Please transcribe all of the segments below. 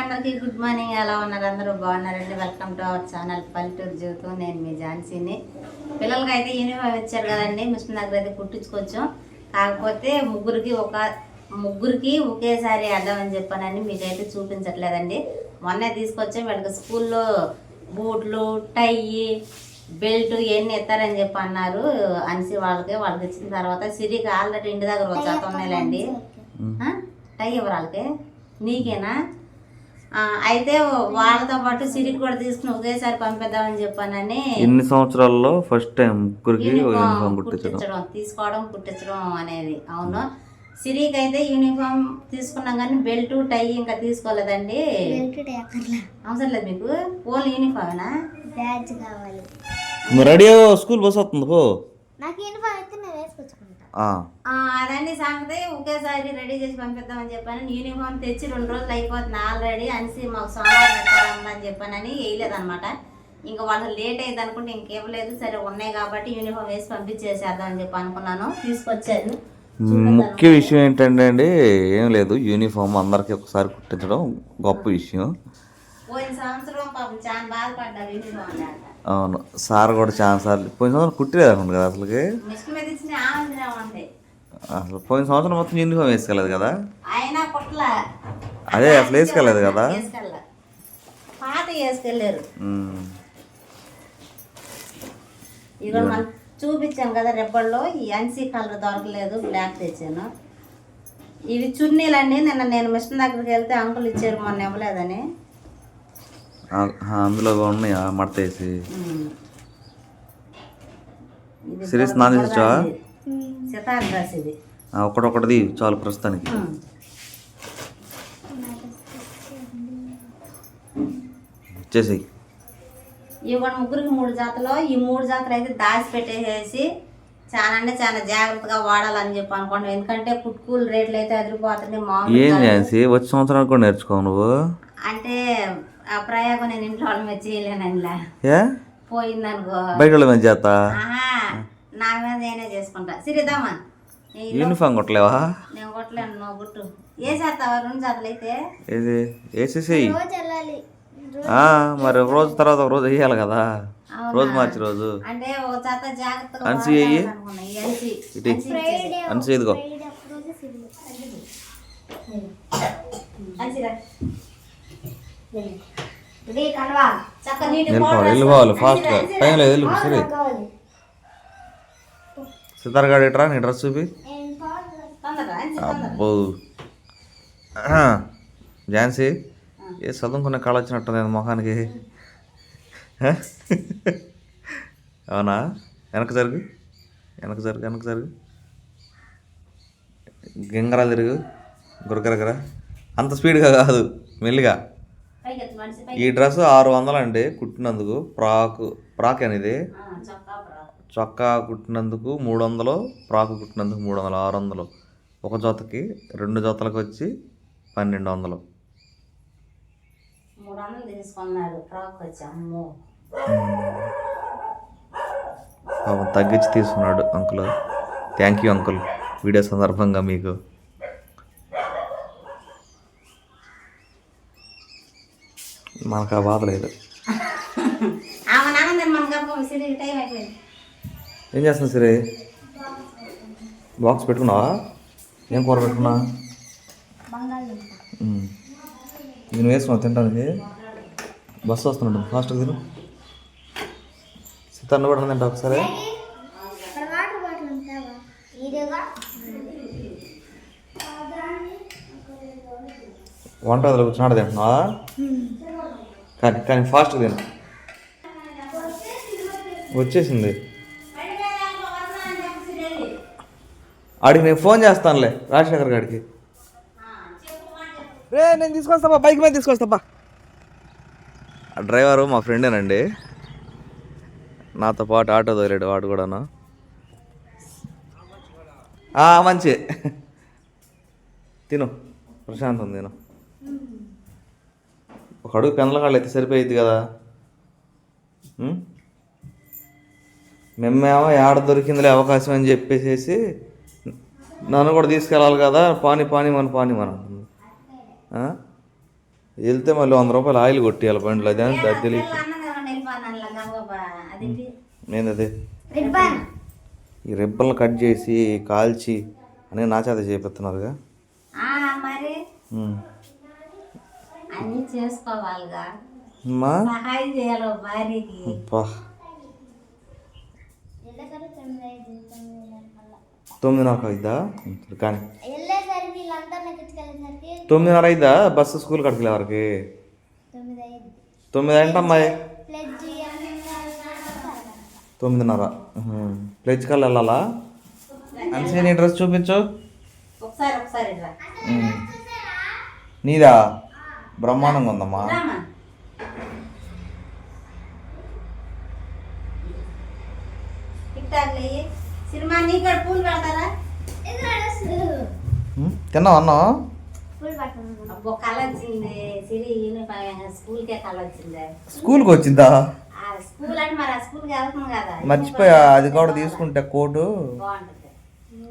అందరికీ good morning. ఎలా ఉన్నారు అందరూ? బాగున్నారండి? వెల్కమ్ టు అవర్ ఛానల్ పల్లెటూరు జీవితం నేను మీ ఝాన్సీని. పిల్లలకి అయితే యూనిఫామ్ ఇచ్చారు కదండి. మిషన్ దగ్గర అయితే కుట్టించుకోవచ్చు కాకపోతే ముగ్గురికి ఒక ముగ్గురికి ఒకేసారి వేద్దామని చెప్పానని మీకైతే చూపించట్లేదండి. మొన్నే తీసుకొచ్చాం. వీళ్ళకి స్కూల్లో బూట్లు టై బెల్ట్ ఇవన్నీ ఎత్తారని చెప్పి అన్నారు. అనిసి వాళ్ళకి వాళ్ళకి ఇచ్చిన తర్వాత సిరికి ఆల్రెడీ ఇంటి దగ్గర జత ఉన్నాయిలేండి? టై వాళ్ళకి? నీకేనా? అయితే వాళ్ళతో పాటు సిరికి కూడా తీసుకుని ఒకేసారి పంపిద్దామని చెప్పానని ఎన్ని సంవత్సరాల్లో ఫస్ట్ టైం ముగ్గురికి యూనిఫామ్ యూనిఫామ్ కుట్టించడం తీసుకోవడం కుట్టించడం అనేది. అవును. సిరికి అయితే యూనిఫామ్ తీసుకున్నాం కానీ బెల్ట్ టై ఇంకా తీసుకోలేదండి. అవసరం లేదు మీకు. ఓన్లీ యూనిఫామేనా బ్యాడ్జ్ కావాలి. స్కూల్ బస్ వస్తుంది పో. నాకు యూనిఫామ్ అయితే నేను వేసుకొచ్చుకుంటా ఆ, ఆ, అదండి సంగతి. ఒకేసారి రెడీ చేసి పంపిద్దామని చెప్పాను. యూనిఫామ్ తెచ్చి రెండు రోజులు అయిపోతుంది ఆల్రెడీ. అనేసి మాకు సోమవారం పెట్టాలమ్మని చెప్పానని వేయలేదన్నమాట. ఇంకా వాళ్ళు లేట్ అయ్యింది అనుకుంటే ఇంకేవ్వలేదు సరే ఉన్నాయి కాబట్టి యూనిఫామ్ వేసి పంపించేసేద్దామని చెప్పి అనుకున్నాను. తీసుకొచ్చారు. ముఖ్య విషయం ఏంటంటే అండి ఏం లేదు. యూనిఫామ్ అందరికి ఒకసారి కుట్టించడం గొప్ప విషయం. పోయిన సంవత్సరం పాపం చాలా బాధపడ్డారు యూనిఫామ్ అవును. సార్ కూడా చాలా సార్లు పోయిన సంవత్సరం కుట్టిలేదు అనుకుంటు కదా అసలుకి? అసలు పోయిన సంవత్సరం మొత్తం యూనిఫామ్ వేసుకోలేదు కదా? అదే అసలు వేసుకోలేదు కదా? పాత వేసుకెళ్ళారు మనం చూపించాం కదా రెబ్బల్లో ఈ అన్సీ కలర్ దొరకలేదు బ్లాక్ తెచ్చాను. ఇవి చున్నీలన్నీ నిన్న నేను మిషన్ దగ్గరికి వెళ్తే అంకుల్ ఇచ్చారు మొన్న ఇవ్వలేదని. అందులో ఉన్నాయి మడత వేసి? సిరీస్ సితార్ ఒకటొకటిది చాలు ప్రస్తుతానికి. ఉమ్. ఇచ్చేసి ఇవి కూడా ముగ్గురికి మూడు జాతలు ఈ మూడు జాతలు అయితే దాచి పెట్టేసేసి చాలా అంటే చాలా జాగ్రత్తగా వాడాలని చెప్పి అనుకోండి ఎందుకంటే పుట్టుకూలు రేట్లు అయితే అదిరిపోతుంది మామూలు ఏం చేసి వచ్చే సంవత్సరానికి కూడా నేర్చుకోవు నువ్వు. అంటే ఆ ప్రయోగం నేను ఇంట్లో వాళ్ళ మీద పోయిందనుకో. బయట వాళ్ళ ఆహా నా మీద నేనే చేసుకుంటా యూనిఫామ్ కొట్టలేవా? నేను కొట్టలేను నువ్వు గుట్టు ఏ చేస్తావా? రెండు అయితే. ఏది? వేసేసేయి మరి ఒక రోజు తర్వాత ఒక రోజు వేయాలి కదా? రోజు మార్చి రోజు. అంటే ఓ చేత జాగ్రత్తగా అన్సి. ఈ అన్సి. ఇటు. ఇదిగో. వెళ్ళిపోవాలి వెళ్ళిపోవాలి. ఫాస్ట్గా టైం లేదు వెళ్ళి సరే. కావాలి సితార్ గారు ఇట్రా నీ డ్రెస్ చూపి. అబ్బో. ఝాన్సీ. ఏ చదువుకున్న కాళ్ళు వచ్చినట్టు నేను మొహానికి? అవునా? వెనక జరుగు. వెనక జరుగు వెనక జరుగు. గింగరా తిరుగు. గురగరగర అంత స్పీడ్గా కాదు. మెల్లిగా. ఈ డ్రెస్ ఆరు వందలు అండి కుట్టినందుకు. ఫ్రాక్ ఫ్రాక్ అనేది చొక్కా కుట్టినందుకు మూడు వందలు ఫ్రాక్ కుట్టినందుకు మూడు వందలు ఆరు వందలు ఒక జతకి రెండు జతలకు వచ్చి పన్నెండు వందలు మూడు వందలు తీసుకున్నాడు ఫ్రాక్ వచ్చి అమ్మో. పాపం తగ్గించి తీసుకున్నాడు uncle. Thank you uncle. Video సందర్భంగా మీకు. మనకు ఆ బాధ లేదు. ఏం చేస్తున్నావు సరే? బాక్స్ పెట్టుకున్నావా? ఏం కూర పెట్టుకున్నా. నేను వేసుకున్నావు తినడానికి. బస్సు వస్తున్నాడు ఫాస్ట్గా తిను. సీతన్న కూడా తింటా ఒకసారి. వంట గదిలో కూర్చున్నాడు తింటున్నావా? కానీ కానీ ఫాస్ట్గా తిను. వచ్చేసింది. ఆడికి నేను ఫోన్ చేస్తానులే రాజశేఖర్ గారికి. రే నేను తీసుకొస్తాపా బైక్ మీద తీసుకొస్తాపా ఆ డ్రైవరు మా ఫ్రెండేనండి. నాతో పాటు ఆటో తోలేడు వాడు కూడాను. మంచి. తిను ప్రశాంతం తిను. ఒక అడుగు పెందలకాళ్ళు అయితే సరిపోయిద్ది కదా? మేమేమో ఏడ దొరికిందిలే అవకాశం అని చెప్పేసేసి నన్ను కూడా తీసుకెళ్ళాలి కదా పాని పాని మన పాని మన? వెళ్తే మళ్ళీ వంద రూపాయలు ఆయిల్ కొట్టేయాలి బండిలో అదే అది తెలియదు పిల్లలు అన్నం తినకుండా వెళ్ళిపోతాను ఇలా గబగబా. అదేంటి నేను అదే? రిబ్బన్. ఈ రిబ్బన్లు కట్ చేసి కాల్చి అని నా చేత చేపిస్తున్నారుగా. చేసుకోవాలిగా. అమ్మా సహాయం చేయాలి ఓ భార్యకి అబ్బా వెళ్ళేసరికి తొమ్మిది ఐదు తొమ్మిదిన్నర కల్లా తొమ్మిదిన్నర అయిద్దా ఉమ్, కానీ తొమ్మిదిన్నర అయిద్దా బస్సు స్కూల్ కట్టుకెళ్ళే వరకు తొమ్మిది అంటే అమ్మాయి తొమ్మిదిన్నర ప్లెజ్ కల్లా వెళ్ళాలా? అన్సీ నీ డ్రెస్ చూపించు. నీదా? బ్రహ్మాండంగా ఉందమ్మా. టిక్ తిన్నావా అన్నం? ఫుల్ పట్టుకున్నాను అబ్బో కళ వచ్చింది? సిరి యూనిఫామ్ స్కూల్కే వచ్చింది మర్చిపోయా అది కూడా తీసుకుంటే కోటు.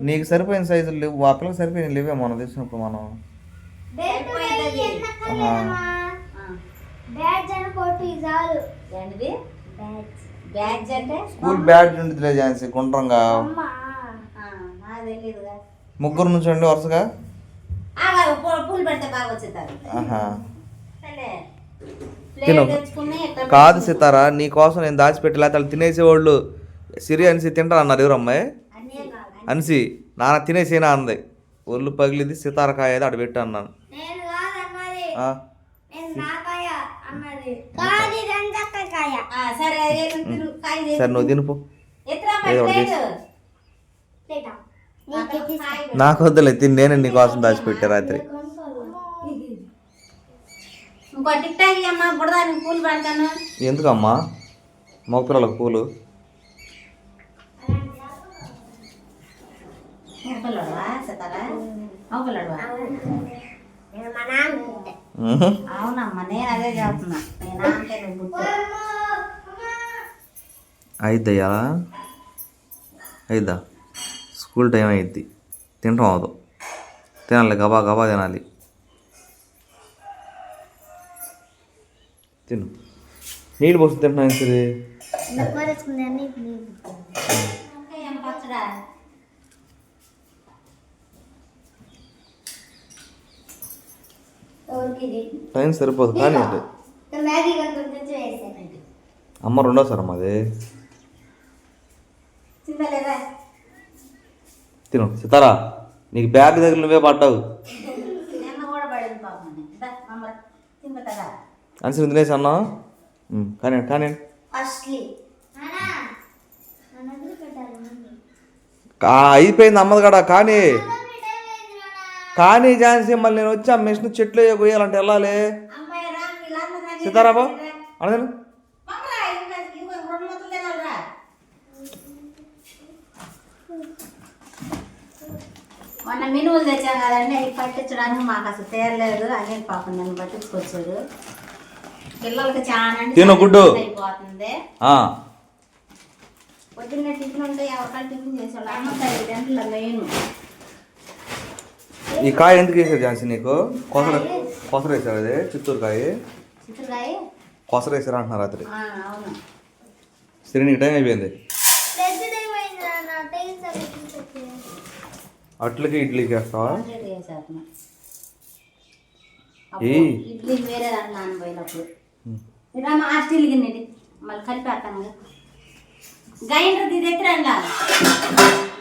నీకు సరిపోయిన సైజులు లేవు. ఆ పిల్లకి సరిపోయిన లేవే మనం తీసినప్పుడు మనం. బ్యాడ్జ్ అని కొట్టు ఇది స్కూల్ బ్యాడ్జ్ ఉండిదిలే ఝాన్సీ గుండ్రంగా. ముగ్గురు నుంచి ఉండి వరుసగా తిను. కాదు సితారా నీ కోసం నేను దాచిపెట్టి లేకపోతే వాళ్ళు తినేసేవాళ్ళు. సిరి అనిసి తింటారు అన్నారు ఎవరు అమ్మాయి? అనిసి నాన్న తినేసేనా అంది. ఒళ్ళు పగిలిది సితారకాయ అది పెట్టు అన్నాను. సరే కాయ చేసి. సరే నువ్వు తినుపు. నాకు వద్దులే తిని నేను నీ కోసం దాచిపెట్టా రాత్రి. ఎందుకమ్మా? మగపిల్లలకు పూలు. పిల్లడువా అయిద్దయ్యా అయిద్దా స్కూల్ టైం అయిద్ది. తినటం అవదు తినాలి గబా గబా తినాలి. తిను. నీళ్ళు పోసి తింటున్నా సరే ఇంకా కోరేసుకుంది అన్ని నీళ్ళు. ఇంకా ఏం పచ్చడా ఎవరికి ఇది? టైం సరిపోదు కానీ అంటే అమ్మ రెండోసారి అమ్మ అది తిను సితారా నీకు బ్యాగ్ దగ్గర నువ్వే పడ్డావు నిన్న కూడా పడింది పాపం ఇంత అమ్మ చింతదా అనిసి తినేసి అన్నా కానీ కానీ అయిపోయింది అమ్మది కూడా కానీ మమ్మీ టైం అయింది నానా. కానీ ఝాన్సీ మళ్ళీ నేను వచ్చి ఆ మిషన్ చెట్లు కొయ్యాలంటే వెళ్ళాలి. అమ్మాయి రా వీళ్ళందరూ నాకు సీతారాబా అనగాను పంపరా ఇంకా ఇంకా రెండు మొత్తం తినాలిరా మొన్న మినువులు తెచ్చాం కదండి అవి పట్టించడానికి మాకు అసలు తేరలేదు అని పాపం నన్ను పట్టించుకొచ్చాడు. పిల్లలకి చాలా అంటే తిను గుడ్డు. అయిపోతుంది. ఆ, పొద్దున్న టిఫిన్ ఉంటే ఎవరికాలు టిఫిన్ చేసేవాళ్ళు. అమ్మకాయ ఐదు గంటల మెయిన్. ఈ కాయ ఎందుకు వేసారు ఝాన్సీ నీకు? కొసర కొసర వేసారు అదే? చిత్తూరు కాయ. కొసర వేసారు అంటున్నారు రాత్రి? సరే నీకు టైం అయిపోయింది. అట్లకి ఇడ్లీకి వేస్తావా. ఇడ్లీ వేరే దాంట్లో నానబోయినప్పుడు గిన్నెది మళ్ళీ కలిపేస్తాను గ్రైండర్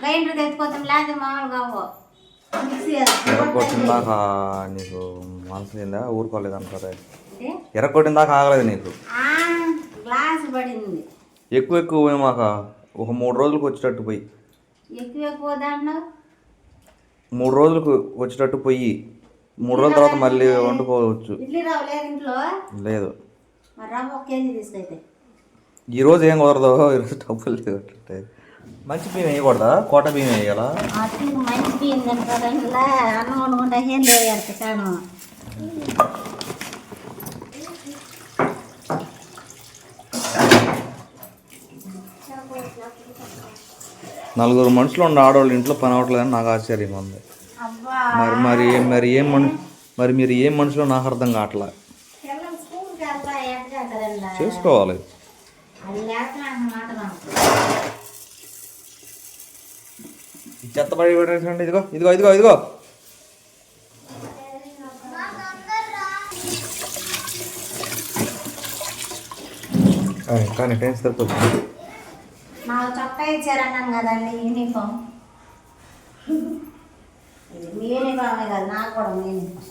గ్రైండర్ తెచ్చుకోతాం లేదా మామూలుగా ఎర్రకొట్టిన దాకా నీకు మనసు అయిందా ఊరుకోలేదు అంటారా అంటే, ఎర్రకొట్టిన దాకా ఆగలేదు నీకు. పడింది ఎక్కువ ఎక్కువ పోయి మాక. ఒక మూడు రోజులకు వచ్చేటట్టు పోయి. ఎక్కువ ఎక్కువ మూడు రోజులకు వచ్చేటట్టు పోయి. మూడు రోజుల తర్వాత మళ్ళీ వండుకోవచ్చు. లేదు. లేదు ఈ రోజు ఏం కుదరదు ఈరోజు డబ్బులు అంటే. మంచి బియ్యం వేయకూడదా? కోట బియ్యం వేయాలా మంచి బియ్యం అన్నం వండుకుంటా ఏం నలుగురు మనుషులు ఉన్న ఆడవాళ్ళు ఇంట్లో పని అవ్వట్లేదని నాకు ఆశ్చర్యంగా ఉంది. మరి మరి మరి ఏం మను మరి మీరు ఏం మనుషులో నాకు అర్థం కావట్లా? చేసుకోవాలి అది లేకపోతే మాట నాకు ఈ చెత్త బడి పెట్టండి ఇదిగో ఇదిగో ఇదిగో ఇదిగో. కానీ టైం సరిపోతుంది చొక్కా ఇచ్చారన్నాను కదండి యూనిఫామ్ ఇది మీ యూనిఫామే కాదు నాకు కూడా మీ యూనిఫామ్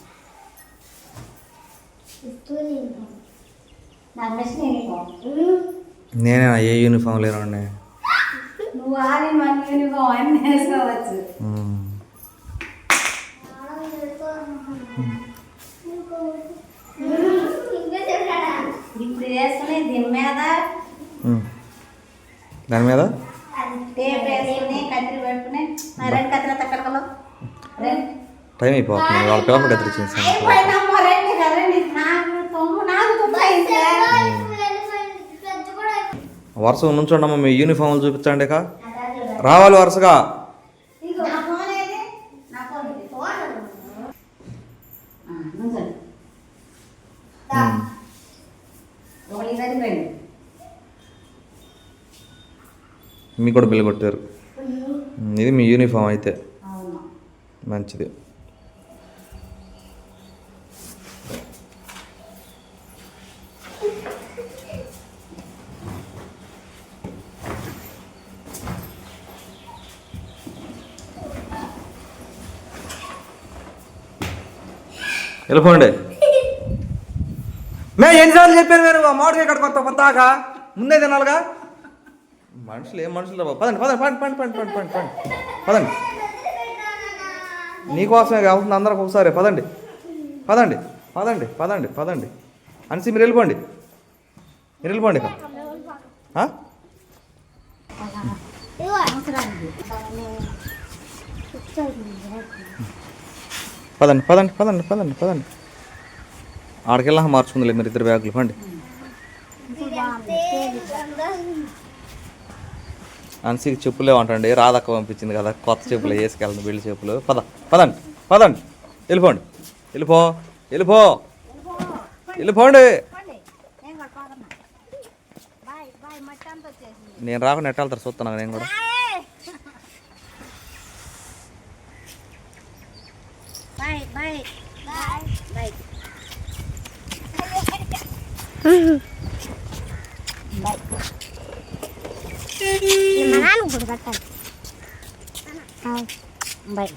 నచ్చిన యూనిఫామ్ నేనే ఏ యూనిఫామ్ లేనండి మన యూనిఫామ్ అన్ని వేసుకోవచ్చు. ఇప్పుడు వేసుకుని దీని మీద? దాని మీద? టేప్ వేసుకుని కత్తిరి పెట్టుకుని ఆ రెండు కత్తిరి తక్కడకలు రెండు. టైం అయిపోతుంది వాళ్ళ పేపర్ కత్తిరించేసి అయిపోయినమ్మా రండి కదండి నాకు తొమ్ము నాకు తుప్పయింది వరుసగా నుంచోండమ్మా మీ యూనిఫామ్లు చూపించండి ఇక. రావాలి వరుసగా. మీకు కూడా బిల్లు కొట్టారు. ఇది మీ యూనిఫామ్ అయితే. మంచిది. వెళ్ళిపోండి. మే ఎన్నిసార్లు చెప్పారు మీరు? మామిడికాయ కట్ట కొత్త కొత్తాక ముందే తినాలిగా? మనుషులు ఏం మనుషులు రా పదండి పదండి పండి పండి పండి పండి పండి పండి పదండి. నీకోసమే కావుతుంది అందరికి ఒకసారి పదండి. పదండి పదండి పదండి పదండి. అనిసి మీరు వెళ్ళిపోండి. మీరు వెళ్ళిపోండి ఇక? పదండి పదండి పదండి పదండి పదండి. ఆడికెళ్ళా మార్చుకుందిలే మీరు ఇద్దరు బ్యాగులు పండి. అన్సీకి చెప్పులు లేవంటండి రాధక్క పంపించింది కదా కొత్త చెప్పులు వేసుకెళ్ళండి వెళ్ళి చెప్పులు. పద పదండి పదండి. వెళ్ళిపోండి. వెళ్ళిపో వెళ్ళిపో. వెళ్ళిపోండి. నేను రాకుండా ఎట్ట వెళ్తారు చూస్తున్నాను నేను కూడా బాయ్ బాయ్ బాయ్ బాయ్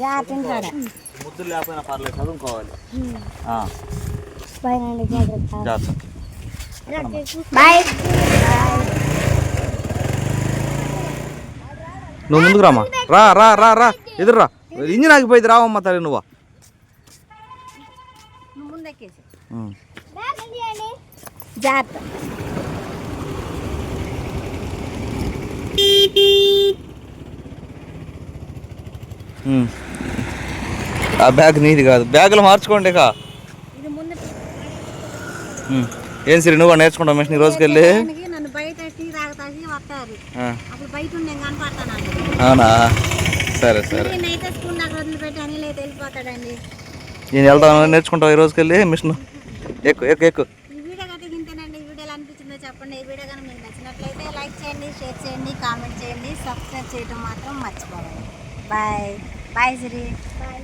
జాగ్రత్త ముద్దులు లేకపోయినా పర్లేదు చదువుకోవాలి బాయ్ అండి జాగ్రత్త బాయ్ నువ్వు ముందుకు రామా? రా రా రా రా. ఎదురు రా ఇంజిన్ ఆగిపోయింది రావమ్మా తల్లి నువ్వు. ముందెక్కేసి జాగ్రత్త. ఆ బ్యాగ్ నీది కాదు. బ్యాగులు మార్చుకోండి ఇక. ఇది ముందు ఉం. ఏం సరే నువ్వు నేర్చుకుంటావు మిషన్ ఈ రోజుకి వెళ్ళి అవునా? సరే సరే. నేను వెళ్తాను నేర్చుకుంటావు ఈ రోజుకి వెళ్ళి మిషన్? ఎక్కు ఎక్కు ఎక్కు. ఈ వీడియో కనుక ఇంతేనండి వీడియో అనిపించిందో చెప్పండి. ఈ వీడియో కనుక మీకు నచ్చినట్లయితే లైక్ చేయండి షేర్ చేయండి కామెంట్ చేయండి. సబ్స్క్రైబ్ చేయడం మాత్రం మర్చిపోకండి. బాయ్. Bye Sri bye.